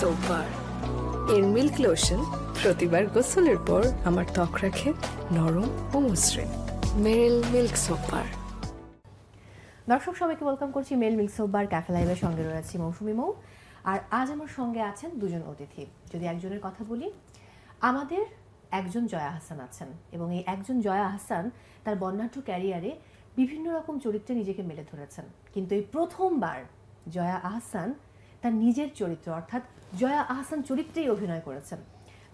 Soap এর milk lotion প্রতিবার গোসলের পর আমার ত্বক রাখে নরম ও মসৃণ। মেরিল মিল্ক সোপ বার দর্শক, সবাইকে ওয়েলকাম করছি মেল মিল্ক বার ক্যাফে লাইভের সঙ্গে রয়েছি মৌসুমি মৌ। আর আজ আমার সঙ্গে আছেন দুজন অতিথি। যদি একজনের কথা বলি, আমাদের একজন জয়া হাসান আছেন এবং এই একজন জয়া হাসান তার বর্ণাঢ্য ক্যারিয়ারে বিভিন্ন রকম চরিত্রে নিজেকে মেলে ধরেছেন। কিন্তু এই প্রথমবার জয়া আহসান তার নিজের চরিত্র, অর্থাৎ জয়া আহসান চরিত্রেই অভিনয় করেছেন।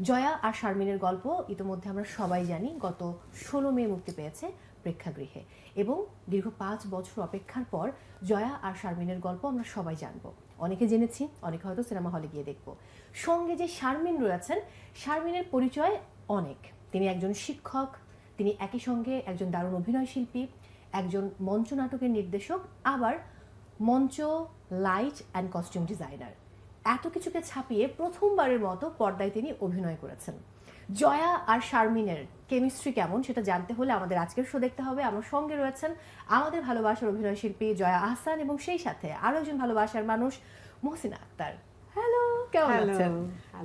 জয়া আর শারমিনের গল্প ইতিমধ্যে আমরা সবাই জানি, গত ষোলো মে মুক্তি পেয়েছে প্রেক্ষাগৃহে এবং দীর্ঘ পাঁচ বছর অপেক্ষার পর জয়া আর শারমিনের গল্প আমরা সবাই জানব। অনেকে জেনেছি, অনেকে হয়তো সিনেমা হলে গিয়ে দেখব। সঙ্গে যে শারমিন রয়েছেন, শারমিনের পরিচয় অনেক। তিনি একজন শিক্ষক, তিনি একই সঙ্গে একজন দারুণ অভিনয় শিল্পী একজন মঞ্চ নাটকের নির্দেশক, আবার মঞ্চ লাইট অ্যান্ড কস্টিউম ডিজাইনার। এত কিছুকে ছাপিয়ে প্রথমবারের মতো পর্দায় তিনি অভিনয় করেছেন। জয়া আর শারমিনের কেমিস্ট্রি কেমন সেটা জানতে হলে আমাদের আজকের শো দেখতে হবে। আমার সঙ্গে রয়েছেন আমাদের ভালোবাসার অভিনয় শিল্পী জয়া আহসান এবং সেই সাথে আরও একজন ভালোবাসার মানুষ মহসিনা আক্তার। হ্যালো কেমন আছেন?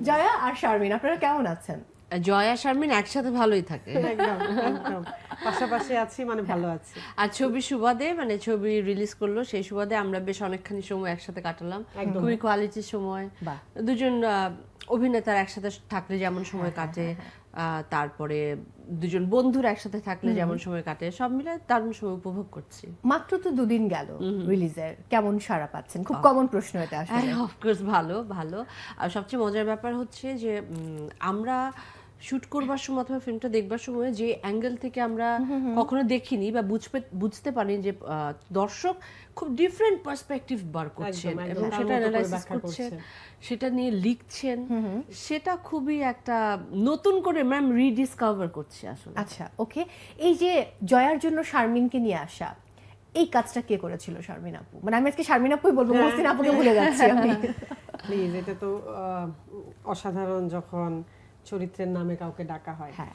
জয়া আর শারমিন আপনারা কেমন আছেন? জয়া শারমিন একসাথে ভালোই থাকে। একদম একদম। পাশাপাশি আছি মানে ভালো আছি। আর ছবি সুবাদে মানে ছবি রিলিজ করল সেই সুবাদে আমরা বেশ অনেকখানি সময় একসাথে কাটালাম। খুবই কোয়ালিটির সময়। দুজন অভিনেতার একসাথে থাকলে যেমন সময় কাটে আহ, তারপরে দুজন বন্ধুরা একসাথে থাকলে যেমন সময় কাটে সব মিলে দারুণ সময় উপভোগ করছি। মাত্র তো দুদিন গেল রিলিজের কেমন সাড়া পাচ্ছেন? খুব কমন প্রশ্ন এটা আসলে। অফকোর্স ভালো ভালো। আর সবচেয়ে মজার ব্যাপার হচ্ছে যে আমরা শুট করবার সময় অথবা ফিল্মটা দেখবার সময় যে অ্যাঙ্গেল থেকে আমরা কখনো দেখিনি বা বুঝতে বুঝতে পারি যে দর্শক খুব ডিফারেন্ট পার্সপেক্টিভ বার করছেন এবং সেটা অ্যানালাইসিস করছেন। সেটা নিয়ে লিখছেন। সেটা খুবই একটা নতুন করে ম্যাম রিডিসকভার করছে আসলে। আচ্ছা ওকে এই যে জয়ার জন্য শারমিনকে নিয়ে আসা এই কাজটা কে করেছিল শারমিন আপু? মানে আমি আজকে শারমিন আপুই বলব হ্যাঁ। মহসিন আপুকে ভুলে যাচ্ছি আমি। প্লিজ এটা তো আহ, অসাধারণ যখন চরিত্রের নামে কাউকে ডাকা হয়। হ্যাঁ।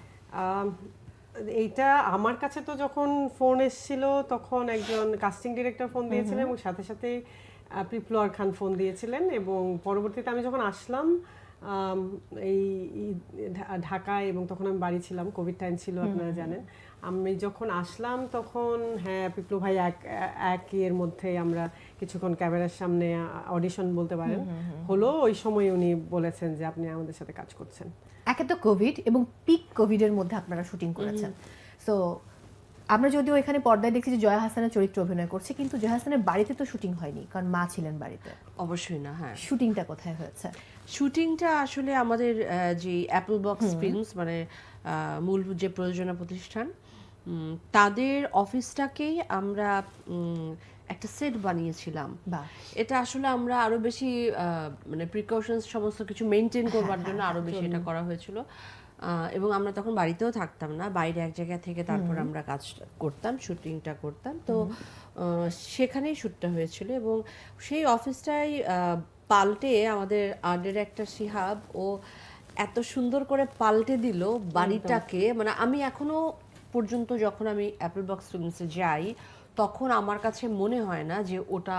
এইটা আমার কাছে তো যখন ফোন এসেছিল তখন একজন কাস্টিং ডিরেক্টর ফোন দিয়েছিলেন এবং সাথে সাথে পিপলোয়ার খান ফোন দিয়েছিলেন এবং পরবর্তীতে আমি যখন আসলাম এই ঢাকায় এবং তখন আমি বাড়ি ছিলাম কোভিড টাইম ছিল আপনারা জানেন। আমি যখন আসলাম তখন হ্যাঁ পিপলু ভাই এক এক এর মধ্যে আমরা কিছুক্ষণ ক্যামেরার সামনে অডিশন বলতে পারেন। হলো ওই সময় উনি বলেছেন যে আপনি আমাদের সাথে কাজ করছেন। একে তো কোভিড এবং পিক কোভিডের মধ্যে আপনারা শুটিং করেছেন। সো আমরা যদিও এখানে পর্দায় দেখছি যে জয়া হাসানের চরিত্র অভিনয় করছে কিন্তু জয়া হাসানের বাড়িতে তো শুটিং হয়নি কারণ মা ছিলেন বাড়িতে। অবশ্যই না হ্যাঁ। শুটিংটা কোথায় হয়েছে? শুটিংটা আসলে আমাদের যে অ্যাপল বক্স ফিল্মস মানে মূল যে প্রযোজনা প্রতিষ্ঠান তাদের অফিসটাকেই আমরা একটা সেট বানিয়েছিলাম। এটা আসলে আমরা আরও বেশি মানে প্রিকশনস সমস্ত কিছু মেনটেন করবার জন্য আরও বেশি এটা করা হয়েছিল। এবং আমরা তখন বাড়িতেও থাকতাম না বাইরে এক জায়গা থেকে তারপর আমরা কাজ করতাম শুটিংটা করতাম। তো আহ, সেখানেই শ্যুটটা হয়েছিল এবং সেই অফিসটাই পাল্টে আমাদের আর্ট ডিরেক্টর শিহাব ও এত সুন্দর করে পাল্টে দিল বাড়িটাকে। মানে আমি এখনও পর্যন্ত যখন আমি অ্যাপল বক্স ফিল্মসে যাই তখন আমার কাছে মনে হয় না যে ওটা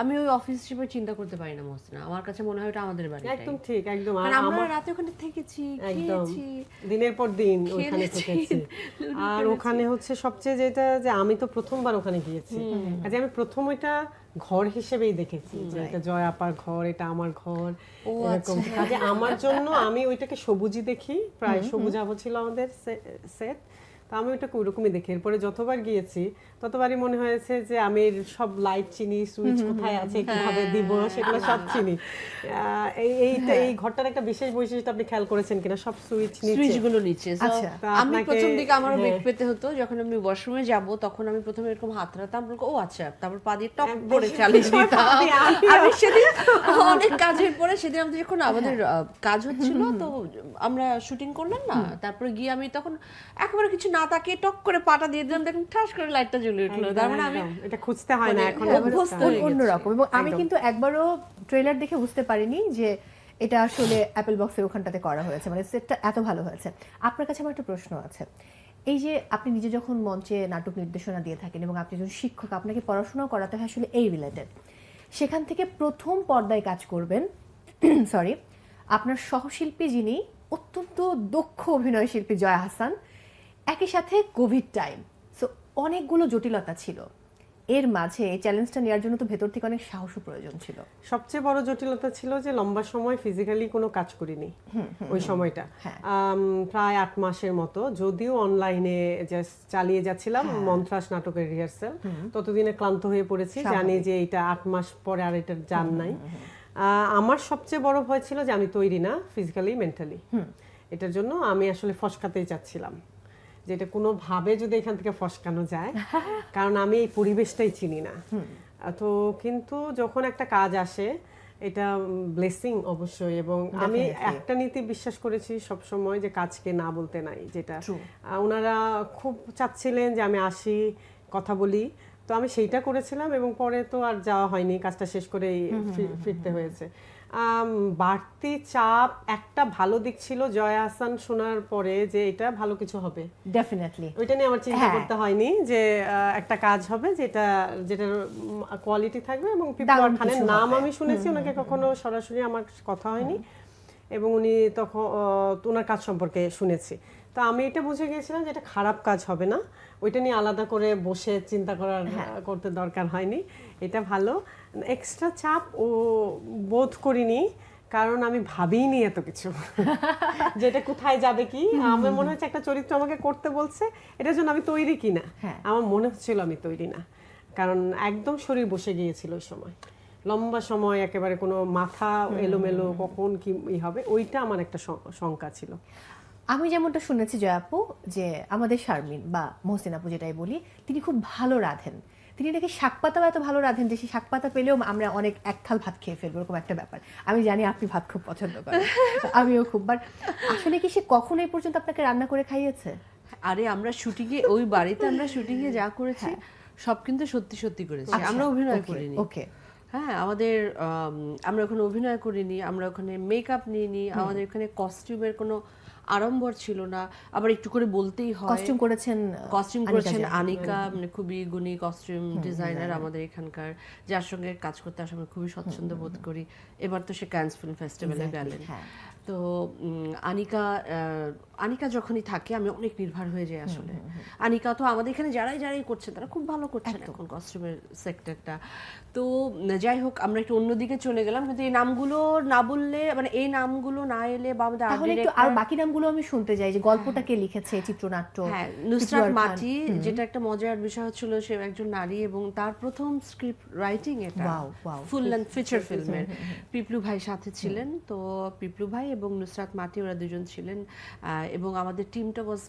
আমি ওই অফিস হিসেবে চিন্তা করতে পারি না মহসিনা আমার কাছে মনে হয় ওটা আমাদের বাড়ি একদম ঠিক একদম। আর আমরা রাতে ওখানে থেকেছি খেয়েছি। দিনের পর দিন ওখানে থেকেছি। আর ওখানে হচ্ছে সবচেয়ে যেটা যে আমি তো প্রথমবার ওখানে গিয়েছি। কাজে আমি প্রথম ওইটা ঘর হিসেবেই দেখেছি যে এটা জয় আপার ঘর এটা আমার ঘর এরকম। কাজে আমার জন্য আমি ওইটাকে সবুজই দেখি প্রায় সবুজ আবহ ছিল আমাদের সেট। তো আমি ওইটাকে ওইরকমই দেখি। এরপরে যতবার গিয়েছি ততবারই মনে হয়েছে যে আমি সব লাইট চিনি সুইচ কোথায় আছে কীভাবে দিব সেগুলো সব চিনি। এই এইটা এই ঘরটার একটা বিশেষ বৈশিষ্ট্য আপনি খেয়াল করেছেন কিনা? সব সুইচ নিচে। গুলো নিচে। আচ্ছা। আমি প্রথম দিকে আমারও বেগ হ্যাঁ। পেতে হতো যখন আমি ওয়াশরুমে যাব তখন আমি প্রথমে এরকম হাত রাখতাম বলব ও আচ্ছা। তারপর পা দিয়ে টপ করে চালিয়ে দিতাম। আমি সেদিন অনেক কাজের পরে সেদিন আমাদের যখন আমাদের কাজ হচ্ছিল তো আমরা শুটিং করলাম না তারপরে গিয়ে আমি তখন একেবারে কিছু না তাকিয়ে টক করে পাটা দিয়ে দিলাম দেখুন ঠাস করে লাইটটা জ্বলে উঠল। তার মানে আমি এটা খুঁজতে হয় না মানে এখন অন্যরকম এবং আমি কিন্তু একবারও ট্রেলার দেখে বুঝতে পারিনি যে এটা আসলে অ্যাপেল বক্সের ওখানটাতে করা হয়েছে মানে সেটটা এত ভালো হয়েছে। আপনার কাছে আমার একটা প্রশ্ন আছে। এই যে আপনি নিজে যখন মঞ্চে নাটক নির্দেশনা দিয়ে থাকেন এবং আপনি একজন শিক্ষক আপনাকে পড়াশোনাও করাতে হয় আসলে এই রিলেটেড সেখান থেকে প্রথম পর্দায় কাজ করবেন সরি আপনার সহশিল্পী যিনি অত্যন্ত দক্ষ অভিনয় শিল্পী জয়া হাসান একই সাথে কোভিড টাইম সো অনেকগুলো জটিলতা ছিল। এর মাঝে এই চ্যালেঞ্জটা নেওয়ার জন্য তো ভেতর থেকে অনেক সাহসও প্রয়োজন ছিল। সবচেয়ে বড় জটিলতা ছিল যে লম্বা সময় ফিজিক্যালি কোনো কাজ করিনি ওই সময়টা। হ্যাঁ। প্রায় আট মাসের মতো যদিও অনলাইনে জাস্ট চালিয়ে যাচ্ছিলাম হ্যাঁ। মন্ত্রাস নাটকের রিহার্সেল ততদিনে ক্লান্ত হয়ে পড়েছি জানি যে এটা আট মাস পরে আর এটা যান নাই। আমার সবচেয়ে বড় ভয় ছিল যে আমি তৈরি না ফিজিক্যালি মেন্টালি এটার জন্য আমি আসলে ফসকাতেই চাচ্ছিলাম। যে এটা কোনোভাবে যদি এখান থেকে ফসকানো যায় কারণ আমি এই পরিবেশটাই চিনি না। তো কিন্তু যখন একটা কাজ আসে এটা ব্লেসিং অবশ্যই এবং আমি একটা নীতি বিশ্বাস করেছি সব সময় যে কাজকে না বলতে নাই যেটা ওনারা খুব চাচ্ছিলেন যে আমি আসি কথা বলি। তো আমি সেইটা করেছিলাম এবং পরে তো আর যাওয়া হয়নি কাজটা শেষ করেই ফিরতে হয়েছে। বাড়তি চাপ একটা ভালো দিক ছিল জয়া হাসান শোনার পরে যে এটা ভালো কিছু হবে। ডেফিনেটলি ওইটা নিয়ে আমার চিন্তা হ্যাঁ। করতে হয়নি যে একটা কাজ হবে যেটা যেটার কোয়ালিটি থাকবে এবং দারুণ খানের নাম আমি শুনেছি ওনাকে কখনো সরাসরি আমার কথা হয়নি এবং উনি তখন ওনার কাজ সম্পর্কে শুনেছি। তো আমি এটা বুঝে গিয়েছিলাম যে এটা খারাপ কাজ হবে না। ওইটা নিয়ে আলাদা করে বসে চিন্তা করার হ্যাঁ। করতে দরকার হয়নি। এটা ভালো। এক্সট্রা চাপ ও বোধ করিনি কারণ আমি ভাবিনি এত কিছু। যেটা কোথায় যাবে কি? আমার মনে হচ্ছে একটা চরিত্র আমাকে করতে বলছে এটার জন্য আমি তৈরি কিনা? হ্যাঁ। আমার মনে হচ্ছিল আমি তৈরি না কারণ একদম শরীর বসে গিয়েছিল ওই সময়। লম্বা সময় একেবারে কোনো মাথা এলোমেলো কখন কি ই হবে ওইটা আমার একটা শঙ্কা ছিল। আমি যেমনটা শুনেছি জয়াপু যে আমাদের শারমিন বা মহসিন আপু যেটাই বলি তিনি খুব ভালো রাঁধেন। তিনি নাকি শাকপাতাও এত ভালো রাঁধেন যে সেই শাকপাতা পেলেও আমরা অনেক এক থাল ভাত খেয়ে ফেলব এরকম একটা ব্যাপার। আমি জানি আপনি ভাত খুব পছন্দ করেন আমিও খুব বাট আসলে কি সে কখন এই পর্যন্ত আপনাকে রান্না করে খাইয়েছে? আরে আমরা শুটিংয়ে ওই বাড়িতে আমরা শুটিংয়ে যা করেছি সব কিন্তু সত্যি সত্যি করেছি। আমরা অভিনয় করিনি। ওকে হ্যাঁ আমাদের আম, আমরা ওখানে অভিনয় করিনি আমরা ওখানে মেকআপ নিইনি আমাদের ওখানে কস্টিউমের কোনো আড়ম্বর ছিল না। আবার একটু করে বলতেই হয়। কস্টিউম করেছেন কস্টিউম করেছেন আনিকা মানে খুবই গুণী কস্টিউম ডিজাইনার আমাদের এখানকার যার সঙ্গে কাজ করতে আসলে খুবই স্বচ্ছন্দ বোধ করি। এবার তো সে ক্যান্স ফিল্ম ফেস্টিভ্যালে গেলেন। হ্যাঁ। তো আনিকা আনিকা যখনই থাকে আমি অনেক নির্ভর হয়ে যাই আসলে। আনিকা তো আমাদের এখানে যারাই যারাই করছেন তারা খুব ভালো করছেন এখন কস্টিউমের সেক্টরটা তো যাই হোক আমরা একটু অন্যদিকে চলে গেলাম কিন্তু এই নামগুলো না বললে মানে এই নামগুলো না এলে বা আমাদের তাহলে একটু আর বাকি নামগুলো আমি শুনতে চাই যে গল্পটা কে লিখেছে চিত্রনাট্য হ্যাঁ নুসরাত মাটি যেটা একটা মজার বিষয় হচ্ছিল সে একজন নারী এবং তার প্রথম স্ক্রিপ্ট রাইটিং এটা. ফুল লেন্থ ফিচার ফিল্মের পিপলু ভাই সাথে ছিলেন। তো পিপলু ভাই এবং নুসরাত মাটি ওরা দুজন ছিলেন এবং আমাদের টিমটা ওয়াজ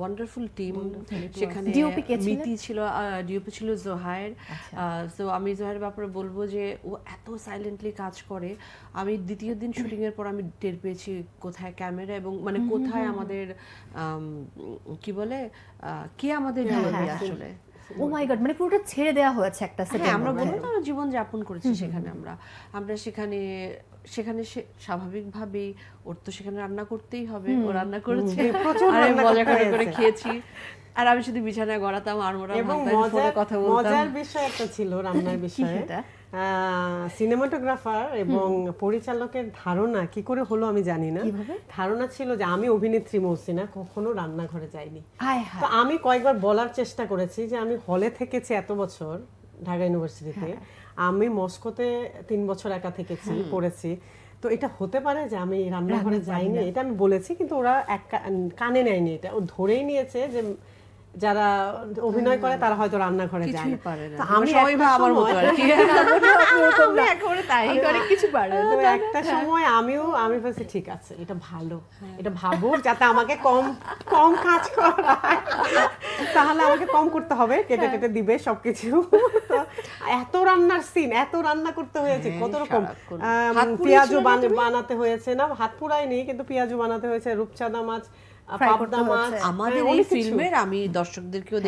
ওয়ান্ডারফুল টিম সেখানে? মিতি ছিল ডিওপি ছিল জোহায়ের। তো আমি জোহায়ের ব্যাপারে বলব যে ও এত সাইলেন্টলি কাজ করে। আমি দ্বিতীয় দিন শুটিং এর পর আমি টের পেয়েছি কোথায় ক্যামেরা এবং মানে কোথায় আমাদের কি বলে আহ, কে আমাদের আসলে? ও মাই গড মানে পুরোটা ছেড়ে দেওয়া হয়েছে একটা হ্যাঁ সেকেন্ড আমরা বলব আমরা জীবন যাপন করেছি সেখানে আমরা। আমরা সেখানে সেখানে সে স্বাভাবিকভাবেই ওর তো সেখানে রান্না করতেই হবে। ও রান্না করেছে। আর মজা করে করে খেয়েছি। আর আমি শুধু বিছানায় গড়াতাম আর মোরা ফোনে মজার কথা বলতাম। মজার বিষয় একটা ছিল রান্নার বিষয়ে? সিনেমাটোগ্রাফার এবং পরিচালকের ধারণা কি করে হলো আমি জানি না। ধারণা ছিল যে আমি অভিনেত্রী মৌসিনা কখনো রান্নাঘরে যাইনি। হায় হায়। তো আমি কয়েকবার বলার চেষ্টা করেছি যে আমি হলে থেকেছি এত বছর ঢাকা ইউনিভার্সিটিতে। আমি মস্কোতে তিন বছর একা থেকেছি পড়েছি। তো এটা হতে পারে যে আমি রান্নাঘরে যাইনি এটা আমি বলেছি কিন্তু ওরা এক কানে নেয়নি এটা। ও ধরেই নিয়েছে যে যারা অভিনয় করে তারা হয়তো রান্নাঘরে যায় না। তো আমি মতো আর কি। কিছু পারে তো একটা সময় আমিও আমি ঠিক আছে এটা ভালো। এটা ভাবুক যাতে আমাকে কম কম কাজ করায়। তাহলে আমাকে কম করতে হবে কেটে কেটে দিবে সবকিছু। এত রান্নার সিন এত রান্না করতে হয়েছে কত রকম। পেঁয়াজও বানাতে হয়েছে না হাত পুরাইনি কিন্তু পেঁয়াজও বানাতে হয়েছে রূপচাঁদা মাছ পাবদা মাছ আমাদের হ্যাঁ, এই ফিল্মের আমি দর্শকদেরকেও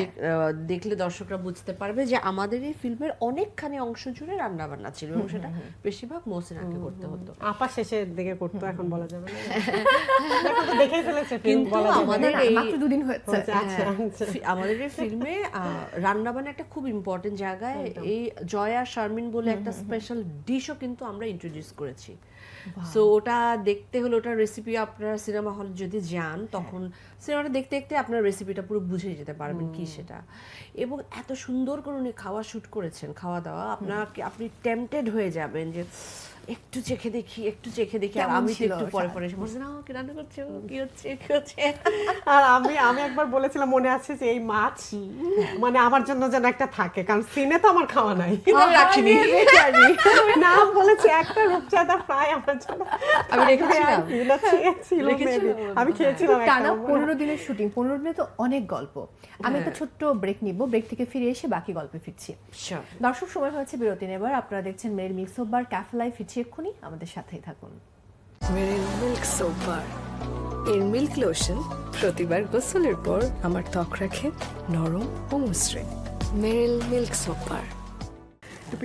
দেখলে দর্শকরা বুঝতে পারবে যে আমাদের এই ফিল্মের অনেকখানি অংশ জুড়ে রান্না বান্না ছিল এবং সেটা বেশিরভাগ মৌসিনাকে করতে হতো। আপা শেষের দিকে করতো এখন বলা যাবে এখন তো দেখেই ফেলেছে কিন্তু। আমাদের এই মাত্র দুদিন হয়েছে। আমাদের এই ফিল্মে রান্নাবান্না একটা খুব ইম্পর্টেন্ট জায়গায় এই জয়া শারমিন বলে একটা স্পেশাল ডিশও কিন্তু আমরা ইন্ট্রোডিউস করেছি। সো ওটা দেখতে হলে ওটার রেসিপি আপনারা সিনেমা হল যদি যান তখন সিনেমাটা দেখতে দেখতে আপনার রেসিপিটা পুরো বুঝে যেতে পারবেন কি সেটা। এবং এত সুন্দর করে উনি খাওয়া শুট করেছেন খাওয়া দাওয়া আপনাকে আপনি টেম্পটেড হয়ে যাবেন যে একটু চেখে দেখি একটু চেখে দেখি। আর আমি তো একটু পরে পরে বলছি না কি রান্না করছে কি হচ্ছে কি হচ্ছে? আর আমি আমি একবার বলেছিলাম মনে আছে যে এই মাছ মানে আমার জন্য যেন একটা থাকে কারণ সিনে তো আমার খাওয়া নাই। আমি রাখিনি নাম বলেছি একটা রূপচাঁদা ফ্রাই আমার জন্য আমি রেখেছিলাম। আমি খেয়েছিলাম টানা পনেরো দিনের শুটিং পনেরো দিনে তো অনেক গল্প। আমি একটা হ্যাঁ। ছোট্ট ব্রেক নিব ব্রেক থেকে ফিরে এসে বাকি গল্পে ফিরছি. দর্শক সময় হয়েছে বিরতি নেবার। আপনারা দেখছেন মেয়ের mix of bar cafe live ফিরছি এক্ষুনি। আমাদের সাথেই থাকুন। মেরিল মিল্ক এর মিল্ক লোশন প্রতিবার গোসলের পর আমার ত্বক রাখে নরম ও মসৃণ। মেরিল মিল্ক সোপ বার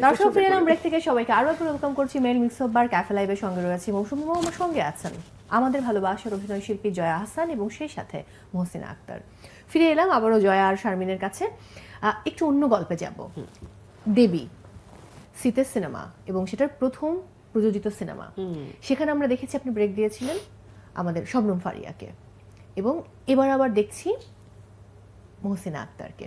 দর্শক ফিরে এলাম ব্রেক থেকে। সবাইকে আরও একবার ওয়েলকাম করছি মেল মিক্স অফ বার ক্যাফে লাইভের সঙ্গে রয়েছে মৌসুমি আমার সঙ্গে আছেন আমাদের ভালোবাসার অভিনয় শিল্পী জয়া হাসান এবং সেই সাথে মহসিনা আক্তার। ফিরে এলাম আবারও জয়া আর শারমিনের কাছে। একটু অন্য গল্পে যাব। দেবী শীতের সিনেমা এবং সেটার প্রথম প্রযোজিত সিনেমা। সেখানে আমরা দেখেছি আপনি ব্রেক দিয়েছিলেন আমাদের শবনম ফারিয়াকে। এবং এবার আবার দেখছি মহসিনা আক্তারকে।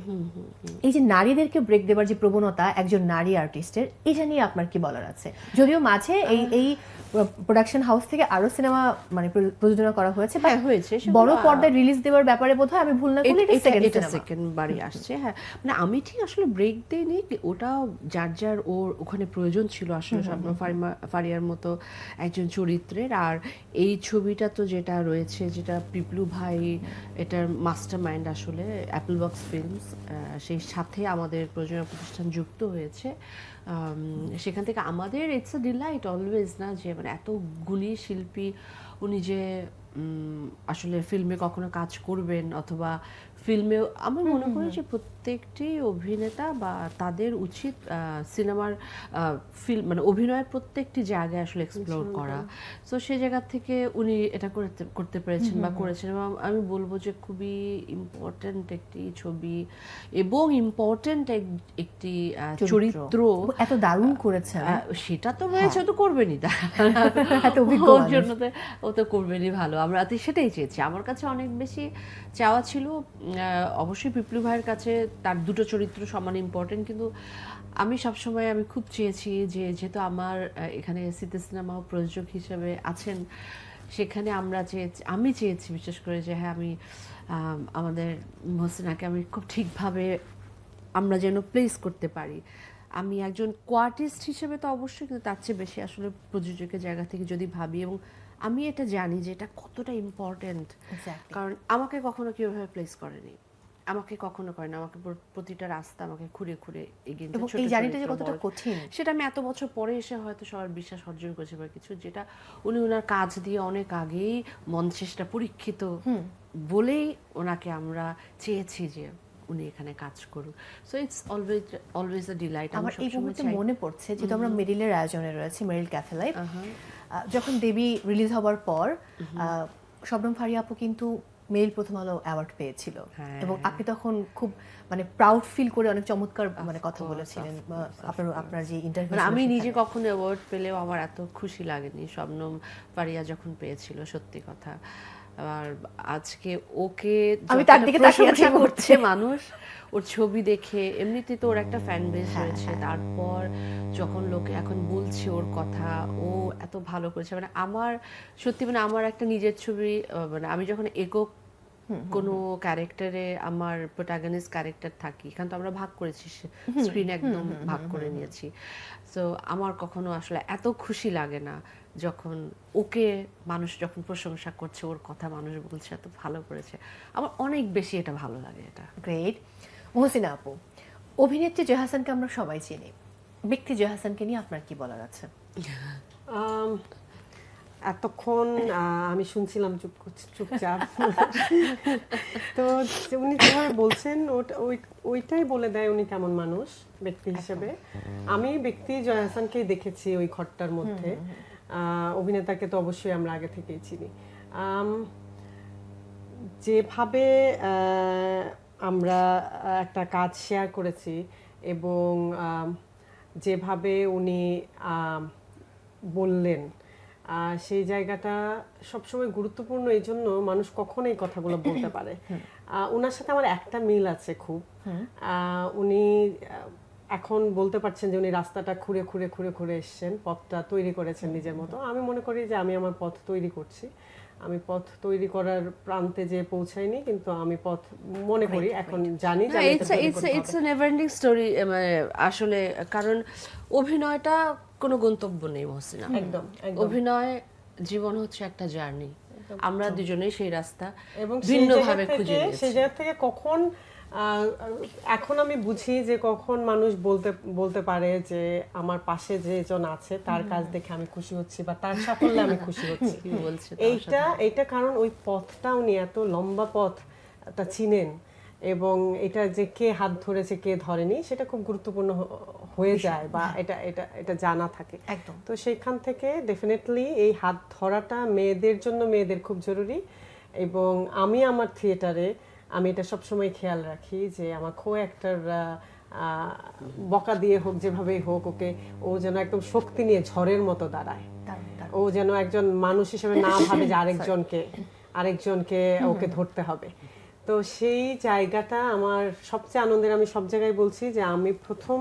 এই যে নারীদেরকে ব্রেক দেবার যে প্রবণতা একজন নারী আর্টিস্টের এটা নিয়ে আপনার কি বলার আছে? যদিও মাঝে এই এই প্রোডাকশন হাউস থেকে আরও সিনেমা মানে প্রযোজনা করা হয়েছে বা হ্যাঁ, হয়েছে। বড় পর্দায় রিলিজ দেওয়ার ব্যাপারে বোধহয় আমি ভুল না করলে এটা সেকেন্ড সেকেন্ড বাড়ি আসছে হ্যাঁ। মানে আমি ঠিক আসলে ব্রেক দেইনি ওটা যার যার ওর ওখানে প্রয়োজন ছিল আসলে স্বপ্ন ফারিয়ার মতো একজন চরিত্রের। আর এই ছবিটা তো যেটা রয়েছে যেটা পিপলু ভাই এটার মাস্টার মাইন্ড আসলে অ্যাপল বক্স ফিল্মস সেই সাথে আমাদের প্রযোজনা প্রতিষ্ঠান যুক্ত হয়েছে। সেখান থেকে আমাদের ইটস আ ডিলাইট অলওয়েজ না যে মানে এত গুণী শিল্পী উনি যে আসলে ফিল্মে কখনো কাজ করবেন অথবা ফিল্মে আমি মনে করি যে প্রত্যেকটি অভিনেতা বা তাদের উচিত সিনেমার ফিল্ম মানে অভিনয়ের প্রত্যেকটি জায়গায় আসলে এক্সপ্লোর করা। সো সেই জায়গা থেকে উনি এটা করতে করতে পেরেছেন বা করেছেন। এবং আমি বলব যে খুবই ইম্পর্ট্যান্ট একটি ছবি এবং ইম্পর্ট্যান্ট একটি চরিত্র। এত দারুণ করেছে সেটা তো হয়েছে তো করবেনই তা। এত অভিজ্ঞ ওর জন্য ও তো করবেনই ভালো। আমরা সেটাই চেয়েছি। আমার কাছে অনেক বেশি চাওয়া ছিল আহ, অবশ্যই পিপলু ভাইয়ের কাছে তার দুটো চরিত্র সমান ইম্পর্টেন্ট কিন্তু আমি সবসময় আমি খুব চেয়েছি যে যেহেতু আমার এখানে সিতে সিনেমা প্রযোজক হিসেবে আছেন সেখানে আমরা চেয়েছি আমি চেয়েছি বিশেষ করে যে হ্যাঁ আমি আমাদের মহসিনাকে আমি খুব ঠিকভাবে আমরা যেন প্লেস করতে পারি। আমি একজন কোয়ার্টিস্ট হিসেবে তো অবশ্যই কিন্তু তার চেয়ে বেশি আসলে প্রযোজকের জায়গা থেকে যদি ভাবি এবং আমি এটা জানি যে এটা কতটা ইম্পর্ট্যান্ট কারণ আমাকে কখনো কেউ এভাবে প্লেস করেনি। আমাকে কখনো করে না। আমাকে প্রতিটা রাস্তা আমাকে খুঁড়ে খুঁড়ে এগিয়ে এবং এই জার্নিটা যে কতটা কঠিন। সেটা আমি এত বছর পরে এসে হয়তো সবার বিশ্বাস অর্জন করেছি বা কিছু যেটা উনি ওনার কাজ দিয়ে অনেক আগেই মঞ্চে পরীক্ষিত বলেই ওনাকে আমরা চেয়েছি যে উনি এখানে কাজ করুক। So it's always always a delight আমার এই মুহূর্তে মনে পড়ছে যেহেতু আমরা মেরিলের আয়োজনে রয়েছি মেরিল ক্যাফে লাইভ যখন দেবী রিলিজ হবার পর আহ, শবনম ফারিয়া আপু কিন্তু মেরিল প্রথম আলো অ্যাওয়ার্ড পেয়েছিল। হ্যাঁ। এবং আপনি তখন খুব মানে প্রাউড ফিল করে অনেক চমৎকার মানে কথা বলেছিলেন। আপনার আপনার যে ইন্টারভিউ মানে আমি নিজে কখনো অ্যাওয়ার্ড পেলেও আমার এত খুশি লাগেনি। শবনম পারিয়া যখন পেয়েছিল সত্যি কথা। আর আজকে ওকে আমি তার দিকে তাকিয়ে করছে মানুষ ওর ছবি দেখে এমনিতে তো ওর একটা ফ্যান বেস রয়েছে। তারপর যখন লোকে এখন বলছে ওর কথা ও এত ভালো করেছে। মানে আমার সত্যি মানে আমার একটা নিজের ছবি মানে আমি যখন একক কোনো ক্যারেক্টারে আমার প্রোটাগনিস্ট ক্যারেক্টার থাকি। এখানে তো আমরা ভাগ করেছি স্ক্রিন একদম ভাগ করে নিয়েছি। সো আমার কখনো আসলে এত খুশি লাগে না যখন ওকে মানুষ যখন প্রশংসা করছে ওর কথা মানুষ বলছে এত ভালো করেছে। আমার অনেক বেশি এটা ভালো লাগে এটা। গ্রেট মহসিনা আপু অভিনেত্রী জয়হাসানকে আমরা সবাই চিনি। ব্যক্তি জয়হাসানকে নিয়ে আপনার কি বলার আছে? আম, এতক্ষণ আমি শুনছিলাম চুপ চুপচাপ। তো উনি যেভাবে বলছেন ওটা ওই- ওইটাই বলে দেয় উনি কেমন মানুষ ব্যক্তি হিসেবে। আমি ব্যক্তি জয় হাসানকেই দেখেছি ওই ঘরটার মধ্যে। অভিনেতাকে তো অবশ্যই আমরা আগে থেকেই চিনি। যেভাবে আমরা একটা কাজ শেয়ার করেছি এবং যেভাবে উনি বললেন আর সেই জায়গাটা সবসময় গুরুত্বপূর্ণ এই জন্য মানুষ কখন এই কথাগুলো বলতে পারে। আহ, ওনার সাথে আমার একটা মিল আছে খুব। আহ, উনি এখন বলতে পারছেন যে উনি রাস্তাটা খুঁড়ে খুঁড়ে খুঁড়ে খুঁড়ে এসছেন পথটা তৈরি করেছেন নিজের মতো। আমি মনে করি যে আমি আমার পথ তৈরি করছি। আমি পথ তৈরি করার প্রান্তে যে পৌঁছাইনি কিন্তু আমি পথ মনে করি এখন জানি ইটস নেভার এন্ডিং স্টোরি আসলে কারণ অভিনয়টা কোনো গন্তব্য নেই মহসিনা। একদম অভিনয় জীবন হচ্ছে একটা জার্নি। আমরা দুজনেই সেই রাস্তা এবং ভিন্নভাবে খুঁজে থেকে সেই জায়গা থেকে কখন এখন আমি বুঝি যে কখন মানুষ বলতে বলতে পারে যে আমার পাশে যে জন আছে তার কাজ দেখে আমি খুশি হচ্ছি বা তার সাফল্যে আমি খুশি হচ্ছি। এইটা এইটা কারণ ওই পথটা উনি এত লম্বা পথ তা চিনেন এবং এটা যে কে হাত ধরেছে কে ধরেনি সেটা খুব গুরুত্বপূর্ণ হয়ে যায় বা এটা এটা এটা জানা থাকে। একদম। তো সেইখান থেকে ডেফিনেটলি এই হাত ধরাটা মেয়েদের জন্য মেয়েদের খুব জরুরি এবং আমি আমার থিয়েটারে আমি এটা সবসময় খেয়াল রাখি যে আমার খো একটা বকা দিয়ে হোক যেভাবেই হোক ওকে ও যেন একদম শক্তি নিয়ে ঝড়ের মতো দাঁড়ায়। ও যেন একজন মানুষ হিসেবে না ভাবে যে আরেকজনকে আরেকজনকে ওকে ধরতে হবে। তো সেই জায়গাটা আমার সবচেয়ে আনন্দের আমি সব জায়গায় বলছি যে আমি প্রথম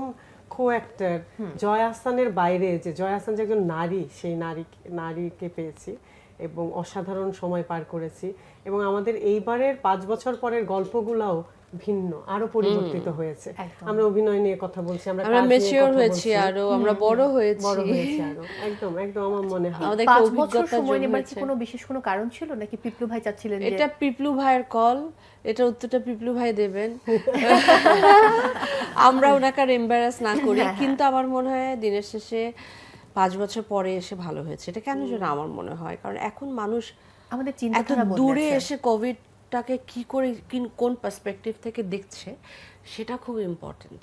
কো অ্যাক্টর জয় আহসানের বাইরে যে জয় আহসান যে একজন নারী সেই নারী নারীকে পেয়েছি। এবং অসাধারণ সময় পার করেছি। এবং আমাদের এইবারের পাঁচ বছর পরের গল্পগুলাও ভিন্ন আরও পরিবর্তিত হয়েছে। আমরা অভিনয় নিয়ে কথা বলছি আমরা আমরা মেচিওর হয়েছি আরও আমরা বড় হয়েছি। বড় হয়েছে আরও। একদম একদম আমার মনে হয়। আমাদের একটা পাঁচ বছর অভিজ্ঞতা সময় নেবার কি কোনো বিশেষ কোনো কারণ ছিল? নাকি পিপলু ভাই চাচ্ছিলেন যে এটা পিপলু ভাইয়ের কল এটা উত্তরটা পিপলু ভাই দেবেন। আমরা ওনাকে আর এম্বারাস না করি। কিন্তু আমার মনে হয় দিনের শেষে পাঁচ বছর পরে এসে ভালো হয়েছে। এটা কেন যেন আমার মনে হয়? কারণ এখন মানুষ আমাদের এত দূরে এসে কোভিডটাকে কি করে কোন পার্সপেক্টিভ থেকে দেখছে সেটা খুব ইম্পর্টেন্ট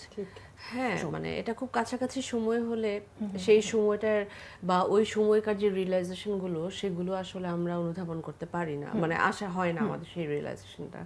হ্যাঁ মানে এটা খুব কাছাকাছি সময় হলে সেই সময়টার বা ওই সময়কার যে রিয়েলাইজেশনগুলো সেগুলো আসলে আমরা অনুধাবন করতে পারি না। মানে আশা হয় না আমাদের সেই রিয়েলাইজেশনটা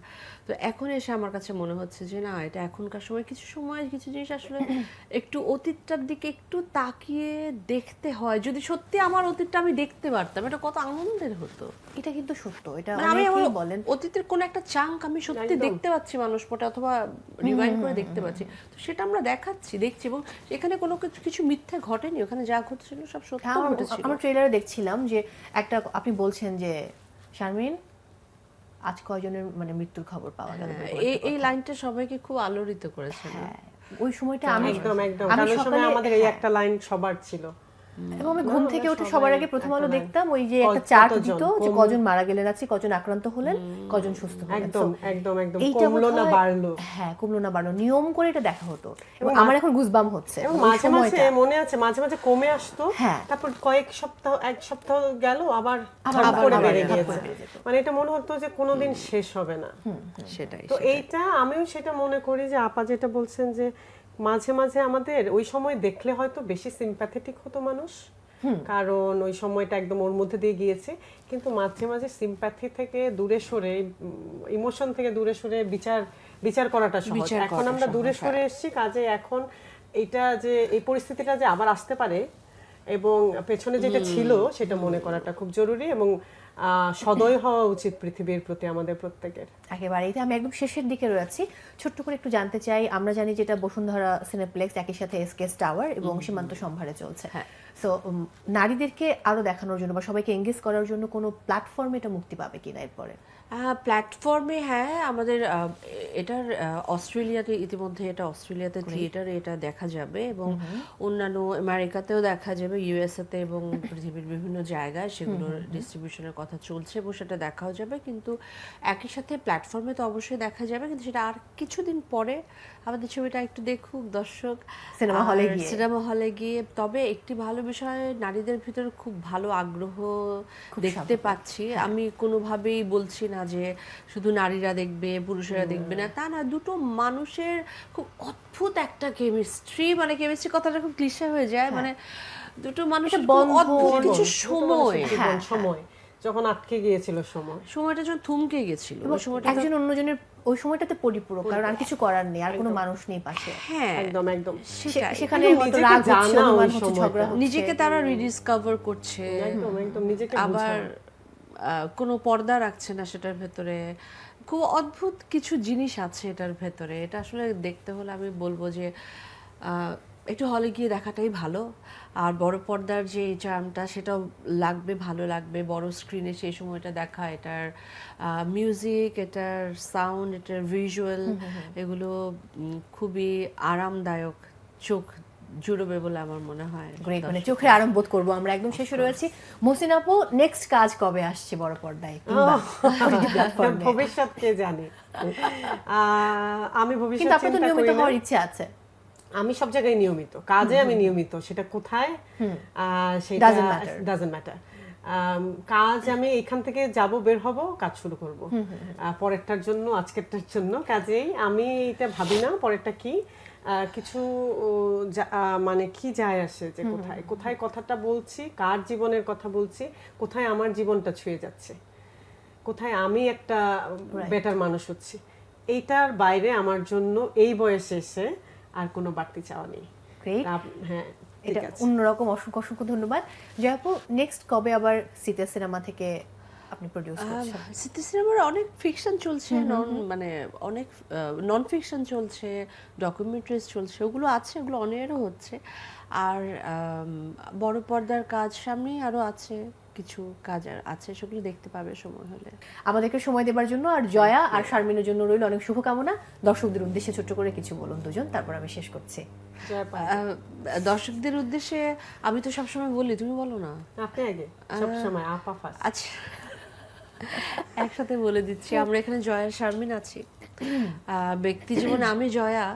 তো এখন এসে আমার কাছে মনে হচ্ছে যে না এটা এখনকার সময় কিছু সময় কিছু জিনিস আসলে একটু অতীতটার দিকে একটু তাকিয়ে দেখতে হয়। যদি সত্যি আমার অতীতটা আমি দেখতে পারতাম এটা কত আনন্দের হতো। এটা কিন্তু সত্য। এটা মানে আমি আমার বলেন অতীতের কোন একটা চাঙ্ক আমি সত্যি দেখতে পাচ্ছি মানুষ পটে অথবা রিভাইন্ড করে দেখতে পাচ্ছি। তো সেটা আমরা দেখাচ্ছি দেখছি এবং এখানে কোনো কিছু- কিছু মিথ্যে ঘটেনি। ওখানে যা ঘটেছিল সব সত্য হ্যাঁ, ঘটেছিল। আমরা ট্রেলারে দেখছিলাম যে একটা আপনি বলছেন যে শারমিন আজ কয়জনের মানে মৃত্যুর খবর পাওয়া গেল হ্যাঁ, এই এই লাইনটা সবাইকে খুব আলোড়িত করেছে হ্যাঁ ওই সময়টা আমি একদম একদম কারণ সময় আমাদের এই হ্যাঁ, একটা লাইন সবার ছিল। এবং আমি ঘুম থেকে উঠে সবার আগে প্রথম আলো দেখতাম ওই যে একটা চার্ট দিত যে কজন মারা গেলেন আছে কজন আক্রান্ত হলেন কজন সুস্থ হলেন। একদম একদম একদম। কমলো না বাড়লো। হ্যাঁ কমলো না বাড়লো। নিয়ম করে এটা দেখা হতো। এবং আমার এখন গুজবাম হচ্ছে। মাঝে মাঝে মনে আছে মাঝে মাঝে কমে আসতো। হ্যাঁ। তারপর কয়েক সপ্তাহ এক সপ্তাহ গেল আবার আবার- করে বেড়ে গিয়েছে। মানে এটা মনে হতো যে কোনোদিন শেষ হবে না। সেটাই তো এইটা আমিও সেটা মনে করি যে আপা যেটা বলছেন যে মাঝে মাঝে আমাদের ওই সময় দেখলে হয়তো বেশি সিম্প্যাথেটিক হতো মানুষ। কারণ ওই সময়টা একদম ওর মধ্যে দিয়ে গিয়েছে। কিন্তু মাঝে মাঝে সিম্প্যাথি থেকে দূরে সরে ইমোশন থেকে দূরে সরে বিচার বিচার করাটা সহজ। এখন আমরা দূরে সরে এসেছি কাজে এখন এটা যে এই পরিস্থিতিটা যে আবার আসতে পারে এবং পেছনে যেটা ছিল সেটা মনে করাটা খুব জরুরি এবং সদয় হওয়া উচিত পৃথিবীর প্রতি আমাদের প্রত্যেকের। একেবারে এটা আমি একদম শেষের দিকে রয়েছি। ছোট্ট করে একটু জানতে চাই আমরা জানি যেটা বসুন্ধরা সিনেপ্লেক্স একই সাথে এসকেস টাওয়ার এবং সীমান্ত সম্ভারে চলছে। সো নারীদেরকে আরও দেখানোর জন্য বা সবাইকে এঙ্গেজ করার জন্য কোনো প্ল্যাটফর্মে এটা মুক্তি পাবে কিনা এরপরে? প্ল্যাটফর্মে হ্যাঁ আমাদের এটার অস্ট্রেলিয়াতে ইতিমধ্যে এটা অস্ট্রেলিয়াতে থিয়েটারে এটা দেখা যাবে এবং অন্যান্য আমেরিকাতেও দেখা যাবে ইউএসএতে এবং পৃথিবীর বিভিন্ন জায়গায় সেগুলোর ডিস্ট্রিবিউশনের কথা চলছে এবং সেটা দেখাও যাবে। কিন্তু একই সাথে প্ল্যাটফর্মে তো অবশ্যই দেখা যাবে কিন্তু সেটা আর কিছুদিন পরে আমাদের ছবিটা একটু দেখুক দর্শক সিনেমা হলে গিয়ে। সিনেমা হলে গিয়ে। তবে একটি ভালো বিষয় নারীদের ভিতরে খুব ভালো আগ্রহ দেখতে পাচ্ছি। আমি কোনোভাবেই বলছি না যে শুধু নারীরা দেখবে পুরুষেরা দেখবে না তা না দুটো মানুষের খুব অদ্ভুত একটা কেমিস্ট্রি মানে কেমিস্ট্রি কথাটা খুব ক্লিশে হয়ে যায় মানে দুটো মানুষের বন্ধন, অদ্ভুত কিছু সময়। সময়। যখন আটকে গিয়েছিল সময়। সময়টা যখন থমকে ওই সময়টা একজন অন্যজনের ওই সময়টাতে পরিপূরক কারণ আর কিছু করার নেই আর কোনো মানুষ নেই পাশে। হ্যাঁ একদম একদম। সেখানে নিজেকে রাগ হচ্ছে জানা হচ্ছে ঝগড়া হচ্ছে। নিজেকে তারা রিডিসকভার করছে একদম একদম নিজেকে আবার কোনো পর্দা রাখছে না সেটার ভেতরে। খুব অদ্ভুত কিছু জিনিস আছে এটার ভেতরে। এটা আসলে দেখতে হলে আমি বলব যে আহ, একটু হলে গিয়ে দেখাটাই ভালো। আর বড় পর্দার যে চার্মটা সেটাও লাগবে ভালো লাগবে। বড় স্ক্রিনে সেই সময়টা দেখা এটার মিউজিক এটার সাউন্ড এটার ভিজুয়াল এগুলো খুবই আরামদায়ক চোখ জুড়বে বলে আমার মনে হয়। গ্রেট মানে চোখের আরাম বোধ করব আমরা। একদম শেষ রয়েছি। মহসিন আপু নেক্সট কাজ কবে আসছে বড় পর্দায়? কিংবা OTT ভবিষ্যৎ কে জানে? আহ, আমি ভবিষ্যৎ কিন্তু আপনার তো নিয়মিত হওয়ার ইচ্ছে আছে। আমি সব জায়গায় নিয়মিত কাজে আমি নিয়মিত সেটা কোথায়? সেটা ম্যাটার কাজ আমি এখান থেকে যাব বের হব কাজ শুরু করব। পরেরটার জন্য আজকেরটার জন্য কাজেই আমি এটা ভাবি না পরেরটা কি? কিছু মানে কি যায় আসে যে কোথায়? কোথায় কথাটা বলছি কার জীবনের কথা বলছি কোথায় আমার জীবনটা ছুঁয়ে যাচ্ছে? কোথায় আমি একটা বেটার মানুষ হচ্ছি? এইটার বাইরে আমার জন্য এই বয়সে এসে আর কোনো বাড়তি চাওয়া নেই। হ্যাঁ এটা অন্যরকম অসংখ্য অসংখ্য ধন্যবাদ। জয়াপু নেক্সট কবে আবার সিতে সিনেমা থেকে আপনি প্রডিউস করছেন? সিটি সিনেমার অনেক ফিকশন চলছে নন মানে অনেক নন ফিকশন চলছে ডকুমেন্টারিজ চলছে ওগুলো আছে ওগুলো অনেরও হচ্ছে। আর বড় পর্দার কাজ সামনেই আরও আছে। কিছু কাজ আর আছে সেগুলো দেখতে পাবে সময় হলে। আমাদেরকে সময় দেবার জন্য আর জয়া আর শারমিনের জন্য রইল অনেক শুভকামনা। দর্শকদের উদ্দেশ্যে ছোট্ট করে কিছু বলুন দুজন তারপর আমি শেষ করছি। দর্শকদের উদ্দেশ্যে আমি তো সবসময় বলি তুমি বলো না। আপনি আগে সব সময় আপা ফার্স্ট আচ্ছা। একসাথে বলে দিচ্ছি আমরা এখানে জয়া শারমিন আছি। আহ, ব্যক্তি জীবনে আমি জয়া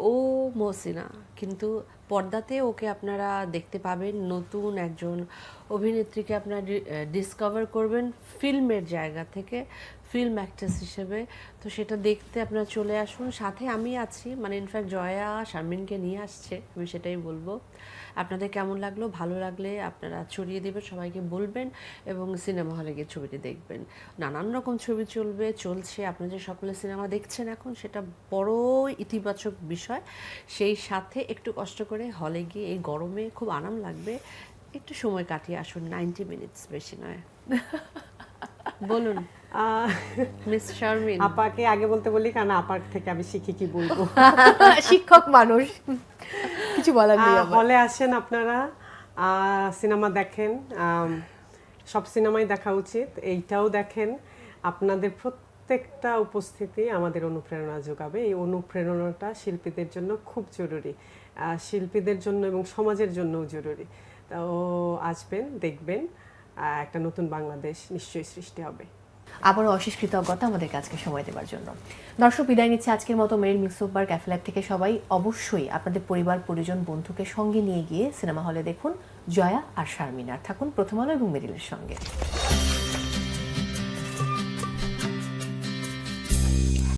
ও মহসিনা। কিন্তু পর্দাতে ওকে আপনারা দেখতে পাবেন। নতুন একজন অভিনেত্রীকে আপনারা ডিসকভার করবেন ফিল্মের জায়গা থেকে, ফিল্ম অ্যাক্ট্রেস হিসেবে। তো সেটা দেখতে আপনারা চলে আসুন। সাথে আমি আছি মানে ইনফ্যাক্ট জয়া শারমিনকে নিয়ে আসছে, আমি সেটাই বলব। আপনাদের কেমন লাগল? ভালো লাগলে আপনারা ছড়িয়ে দেবেন, সবাইকে বলবেন এবং সিনেমা হলে গিয়ে ছবিটি দেখবেন। নানান রকম ছবি চলবে, চলছে। আপনারা যে সকলে সিনেমা দেখছেন এখন, সেটা বড় ইতিবাচক বিষয়। সেই সাথে একটু কষ্ট করে হলে গিয়ে এই গরমে খুব আরাম লাগবে। একটু সময় কাটিয়ে আসুন নাইনটি মিনিটস বেশি নয়। বলুন। মিস শারমিন আপাকে আগে বলতে বলি কারণ আপার থেকে আমি শিখি কি বলব? শিক্ষক মানুষ। কিছু বলার নেই হলে আসেন আপনারা। সিনেমা দেখেন। সব সিনেমাই দেখা উচিত। এইটাও দেখেন। আপনাদের প্রত্যেকটা উপস্থিতি আমাদের অনুপ্রেরণা যোগাবে। এই অনুপ্রেরণাটা শিল্পীদের জন্য খুব জরুরি। শিল্পীদের জন্য এবং সমাজের জন্যও জরুরি। তো আসবেন, দেখবেন একটা নতুন বাংলাদেশ নিশ্চয়ই সৃষ্টি হবে। আবারও অশেষ কৃতজ্ঞতা আমাদের কাজকে সময় দেওয়ার জন্য। দর্শক, বিদায় নিচ্ছে আজকের মতো মেরিল মিক্সোবার ক্যাফে ল্যাব থেকে সবাই। অবশ্যই আপনাদের পরিবার, পরিজন, বন্ধুকে সঙ্গে নিয়ে গিয়ে সিনেমা হলে দেখুন জয়া আর শারমিন আর থাকুন প্রথম আলো এবং মেরিলের সঙ্গে।